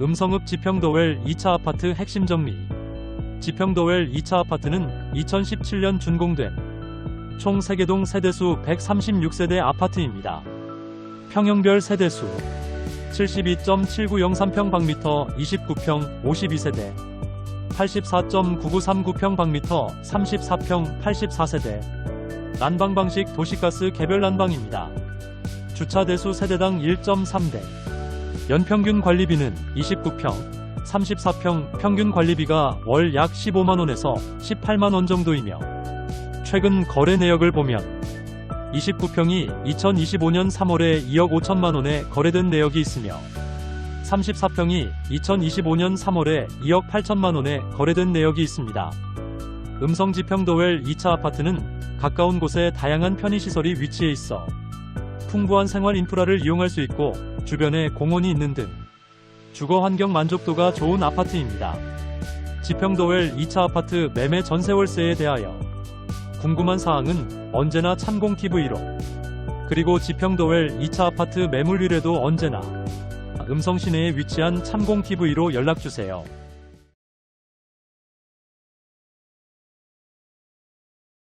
음성읍 지평도웰 2차 아파트 핵심 정리. 지평도웰 2차 아파트는 2017년 준공된 총 세개동 세대수 136세대 아파트입니다. 평형별 세대수 72.7903평방미터 29평 52세대 84.9939평방미터 34평 84세대 난방 방식 도시가스 개별 난방입니다. 주차 대수 세대당 1.3대 연평균 관리비는 29평 34평 평균 관리비가 월 약 15만원에서 18만원 정도이며 최근 거래 내역을 보면 29평이 2025년 3월에 2억 5천만 원에 거래된 내역이 있으며 34평이 2025년 3월에 2억 8천만 원에 거래된 내역이 있습니다. 음성 지평 도웰 2차 아파트는 가까운 곳에 다양한 편의시설이 위치해 있어 풍부한 생활 인프라를 이용할 수 있고 주변에 공원이 있는 등 주거 환경 만족도가 좋은 아파트입니다. 지평도웰 2차 아파트 매매 전세월세에 대하여 궁금한 사항은 언제나 참공TV로 그리고 지평도웰 2차 아파트 매물 의뢰도 언제나 음성 시내에 위치한 참공TV로 연락주세요.